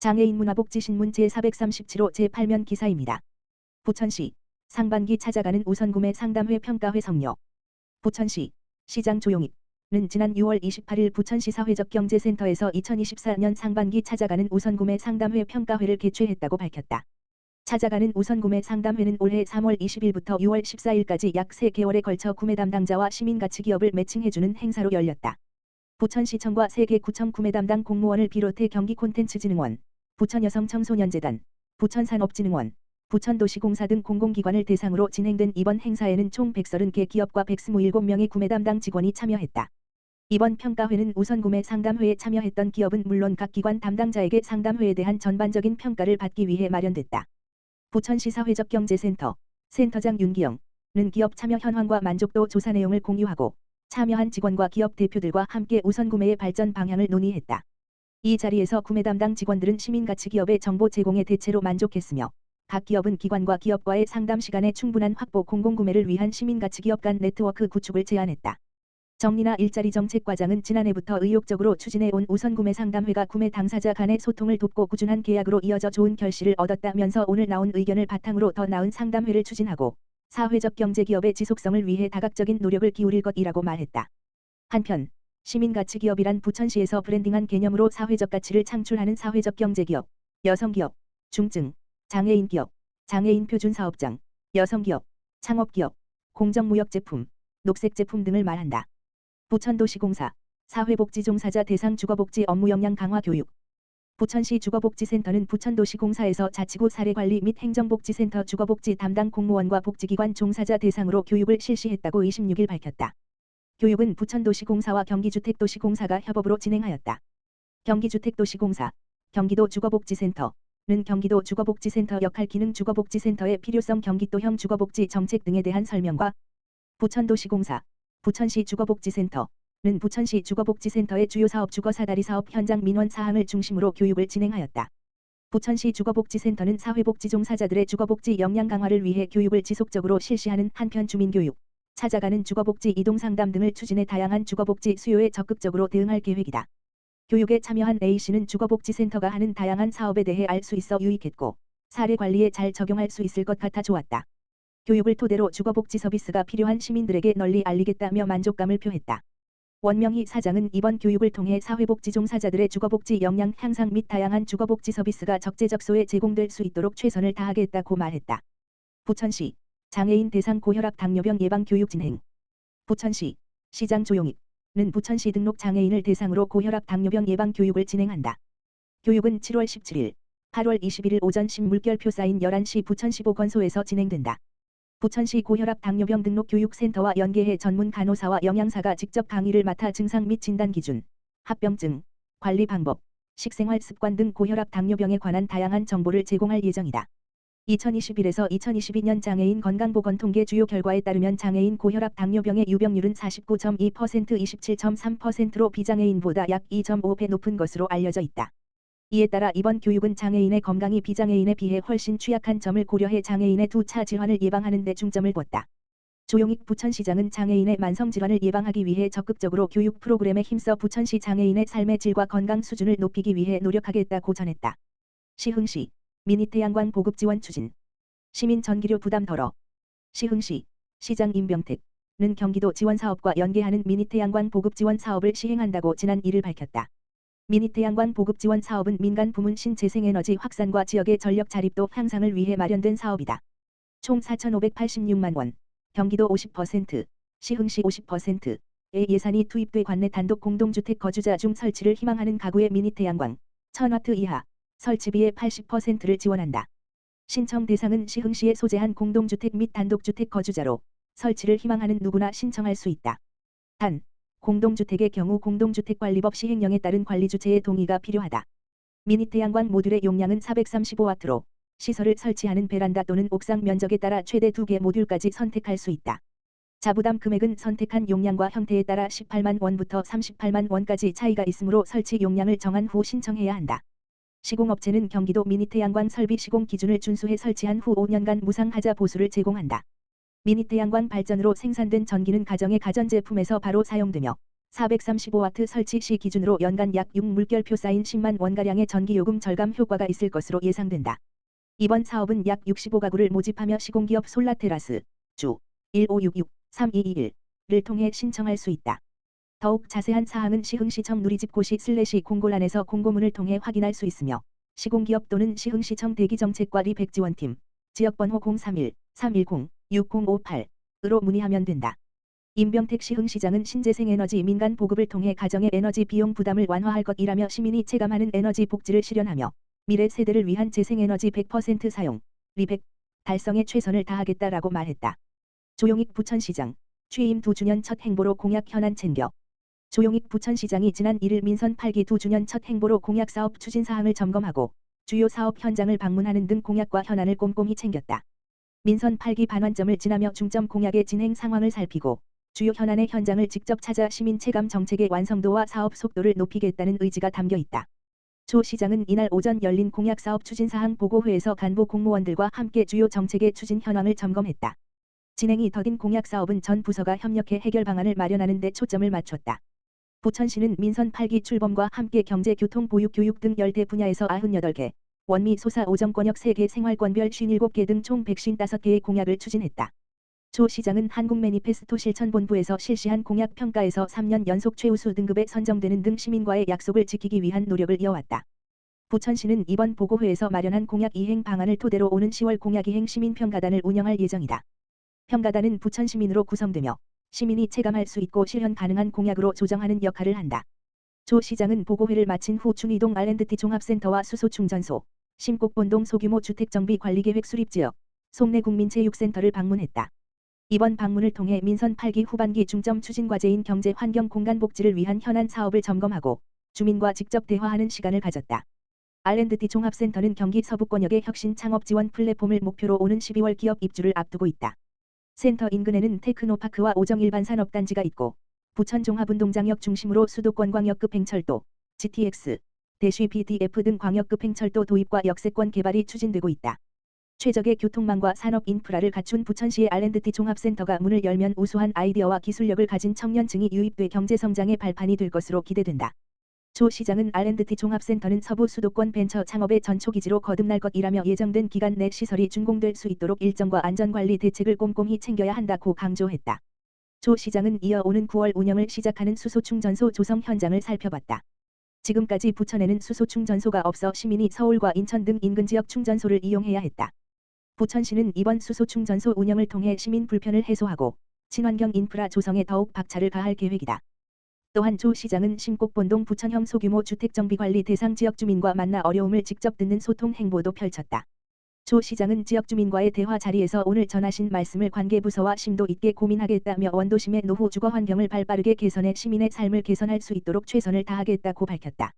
장애인 문화복지신문 제437호 제8면 기사입니다. 부천시 상반기 찾아가는 우선구매 상담회 평가회 성료 부천시 시장 조용익는 지난 6월 28일 부천시 사회적 경제센터에서 2024년 상반기 찾아가는 우선구매 상담회 평가회를 개최했다고 밝혔다. 찾아가는 우선구매 상담회는 올해 3월 20일부터 6월 14일까지 약 3개월에 걸쳐 구매 담당자와 시민가치기업을 매칭해주는 행사로 열렸다. 부천시청과 세계 구청 구매 담당 공무원을 비롯해 경기 콘텐츠진흥원, 부천여성청소년재단, 부천산업진흥원, 부천도시공사 등 공공기관을 대상으로 진행된 이번 행사에는 총 130개 기업과 127명의 구매 담당 직원이 참여했다. 이번 평가회는 우선 구매 상담회에 참여했던 기업은 물론 각 기관 담당자에게 상담회에 대한 전반적인 평가를 받기 위해 마련됐다. 부천시 사회적 경제센터 센터장 윤기영는 기업 참여 현황과 만족도 조사 내용을 공유하고 참여한 직원과 기업 대표들과 함께 우선 구매의 발전 방향을 논의했다. 이 자리에서 구매 담당 직원들은 시민가치 기업의 정보 제공에 대체로 만족했으며 각 기업은 기관과 기업과의 상담 시간의 충분한 확보 공공구매를 위한 시민가치 기업 간 네트워크 구축을 제안했다. 정리나 일자리 정책과장은 지난해부터 의욕적으로 추진해온 우선구매 상담회가 구매 당사자 간의 소통을 돕고 꾸준한 계약으로 이어져 좋은 결실을 얻었다면서 오늘 나온 의견을 바탕으로 더 나은 상담회를 추진하고 사회적 경제기업의 지속성을 위해 다각적인 노력을 기울일 것이라고 말했다. 한편 시민가치기업이란 부천시에서 브랜딩한 개념으로 사회적 가치를 창출하는 사회적 경제기업, 여성기업, 중증, 장애인기업, 장애인 표준사업장, 여성기업, 창업기업, 공정무역제품, 녹색제품 등을 말한다. 부천도시공사, 사회복지종사자 대상 주거복지 업무 역량 강화 교육, 부천시 주거복지센터는 부천도시공사에서 자치구 사례관리 및 행정복지센터 주거복지 담당 공무원과 복지기관 종사자 대상으로 교육을 실시했다고 26일 밝혔다. 교육은 부천도시공사와 경기주택도시공사가 협업으로 진행하였다. 경기주택도시공사, 경기도 주거복지센터 는 경기도 주거복지센터 역할 기능 주거복지센터의 필요성 경기도형 주거복지 정책 등에 대한 설명과 부천도시공사, 부천시 주거복지센터 는 부천시 주거복지센터의 주요 사업 주거 사다리 사업 현장 민원 사항을 중심으로 교육을 진행하였다. 부천시 주거복지센터는 사회복지 종사자들의 주거복지 역량 강화를 위해 교육을 지속적으로 실시하는 한편 주민교육, 찾아가는 주거복지 이동 상담 등을 추진해 다양한 주거복지 수요에 적극적으로 대응할 계획이다. 교육에 참여한 A씨는 주거복지센터가 하는 다양한 사업에 대해 알 수 있어 유익했고 사례 관리에 잘 적용할 수 있을 것 같아 좋았다. 교육을 토대로 주거복지 서비스가 필요한 시민들에게 널리 알리겠다며 만족감을 표했다. 원명희 사장은 이번 교육을 통해 사회복지 종사자들의 주거복지 역량 향상 및 다양한 주거복지 서비스가 적재적소에 제공될 수 있도록 최선을 다하겠다고 말했다. 부천시 장애인 대상 고혈압 당뇨병 예방 교육 진행. 부천시 시장 조용익는 부천시 등록 장애인을 대상으로 고혈압 당뇨병 예방 교육을 진행한다. 교육은 7월 17일, 8월 21일 오전 신물결표 사인 11시 부천시 보건소에서 진행된다. 부천시 고혈압 당뇨병 등록 교육센터와 연계해 전문 간호사와 영양사가 직접 강의를 맡아 증상 및 진단 기준, 합병증, 관리 방법, 식생활 습관 등 고혈압 당뇨병에 관한 다양한 정보를 제공할 예정이다. 2021에서 2022년 장애인 건강보건 통계 주요 결과에 따르면 장애인 고혈압 당뇨병의 유병률은 49.2% 27.3%로 비장애인보다 약 2.5배 높은 것으로 알려져 있다. 이에 따라 이번 교육은 장애인의 건강이 비장애인에 비해 훨씬 취약한 점을 고려해 장애인의 두 차 질환을 예방하는 데 중점을 뒀다. 조용익 부천시장은 장애인의 만성질환을 예방하기 위해 적극적으로 교육 프로그램에 힘써 부천시 장애인의 삶의 질과 건강 수준을 높이기 위해 노력하겠다고 전했다. 시흥시 미니태양광 보급 지원 추진. 시민 전기료 부담 덜어. 시흥시 시장 임병택 는 경기도 지원 사업과 연계하는 미니태양광 보급 지원 사업을 시행한다고 지난 1일 밝혔다. 미니태양광 보급 지원 사업은 민간 부문 신재생에너지 확산과 지역의 전력 자립도 향상을 위해 마련된 사업이다. 총 4,586만 원, 경기도 50%, 시흥시 50%의 예산이 투입돼 관내 단독 공동주택 거주자 중 설치를 희망하는 가구의 미니태양광, 1000와트 이하, 설치비의 80%를 지원한다. 신청 대상은 시흥시에 소재한 공동주택 및 단독주택 거주자로 설치를 희망하는 누구나 신청할 수 있다. 단, 공동주택의 경우 공동주택관리법 시행령에 따른 관리주체의 동의가 필요하다. 미니태양광 모듈의 용량은 435와트로 시설을 설치하는 베란다 또는 옥상 면적에 따라 최대 2개 모듈까지 선택할 수 있다. 자부담 금액은 선택한 용량과 형태에 따라 18만 원부터 38만 원까지 차이가 있으므로 설치 용량을 정한 후 신청해야 한다. 시공업체는 경기도 미니태양광 설비 시공 기준을 준수해 설치한 후 5년간 무상하자 보수를 제공한다. 미니태양광 발전으로 생산된 전기는 가정의 가전제품에서 바로 사용되며 435와트 설치 시 기준으로 연간 약 6물결표 쌓인 10만 원가량의 전기요금 절감 효과가 있을 것으로 예상된다. 이번 사업은 약 65가구를 모집하며 시공기업 솔라테라스 주 1566-3221를 통해 신청할 수 있다. 더욱 자세한 사항은 시흥시청 누리집 고시 슬래시 공고란에서 공고문을 통해 확인할 수 있으며 시공기업 또는 시흥시청 대기정책과 리 백지원팀 지역번호 031-310-6058으로 문의하면 된다. 임병택 시흥시장은 신재생에너지 민간 보급을 통해 가정의 에너지 비용 부담을 완화할 것이라며 시민이 체감하는 에너지 복지를 실현하며 미래 세대를 위한 재생에너지 100% 사용, 리백, 달성에 최선을 다하겠다라고 말했다. 조용익 부천시장, 취임 2주년 첫 행보로 공약 현안 챙겨 조용익 부천시장이 지난 1일 민선 8기 2주년 첫 행보로 공약 사업 추진 사항을 점검하고 주요 사업 현장을 방문하는 등 공약과 현안을 꼼꼼히 챙겼다. 민선 8기 반환점을 지나며 중점 공약의 진행 상황을 살피고 주요 현안의 현장을 직접 찾아 시민 체감 정책의 완성도와 사업 속도를 높이겠다는 의지가 담겨 있다. 조 시장은 이날 오전 열린 공약사업 추진사항 보고회에서 간부 공무원들과 함께 주요 정책의 추진 현황을 점검했다. 진행이 더딘 공약사업은 전 부서가 협력해 해결 방안을 마련하는 데 초점을 맞췄다. 부천시는 민선 8기 출범과 함께 경제, 교통, 보육, 교육 등 10대 분야에서 98개, 원미 소사 오정권역 3개 생활권별 57개 등 총 155개의 공약을 추진했다. 조 시장은 한국 매니페스토 실천본부에서 실시한 공약 평가에서 3년 연속 최우수 등급에 선정되는 등 시민과의 약속을 지키기 위한 노력을 이어왔다. 부천시는 이번 보고회에서 마련한 공약 이행 방안을 토대로 오는 10월 공약 이행 시민평가단을 운영할 예정이다. 평가단은 부천 시민으로 구성되며 시민이 체감할 수 있고 실현 가능한 공약으로 조정하는 역할을 한다. 조 시장은 보고회를 마친 후 춘이동 R&T 종합센터와 수소충전소, 심곡본동 소규모 주택정비관리계획 수립지역, 송내 국민체육센터를 방문했다. 이번 방문을 통해 민선 8기 후반기 중점 추진 과제인 경제 환경 공간 복지를 위한 현안 사업을 점검하고 주민과 직접 대화하는 시간을 가졌다. R&D 종합센터는 경기 서부권역의 혁신 창업 지원 플랫폼을 목표로 오는 12월 기업 입주를 앞두고 있다. 센터 인근에는 테크노파크와 오정 일반 산업단지가 있고 부천 종합운동장역 중심으로 수도권 광역급 행철도, GTX, 대쉬 BDF 등 광역급 행철도 도입과 역세권 개발이 추진되고 있다. 최적의 교통망과 산업 인프라를 갖춘 부천시의 R&D 종합센터가 문을 열면 우수한 아이디어와 기술력을 가진 청년층이 유입돼 경제성장의 발판이 될 것으로 기대된다. 조 시장은 R&D 종합센터는 서부 수도권 벤처 창업의 전초기지로 거듭날 것이라며 예정된 기간 내 시설이 준공될 수 있도록 일정과 안전관리 대책을 꼼꼼히 챙겨야 한다고 강조했다. 조 시장은 이어 오는 9월 운영을 시작하는 수소충전소 조성 현장을 살펴봤다. 지금까지 부천에는 수소충전소가 없어 시민이 서울과 인천 등 인근 지역 충전소를 이용해야 했다. 부천시는 이번 수소충전소 운영을 통해 시민 불편을 해소하고 친환경 인프라 조성에 더욱 박차를 가할 계획이다. 또한 조 시장은 심곡본동 부천형 소규모 주택정비관리 대상 지역 주민과 만나 어려움을 직접 듣는 소통 행보도 펼쳤다. 조 시장은 지역 주민과의 대화 자리에서 오늘 전하신 말씀을 관계부서와 심도 있게 고민하겠다며 원도심의 노후 주거 환경을 발빠르게 개선해 시민의 삶을 개선할 수 있도록 최선을 다하겠다고 밝혔다.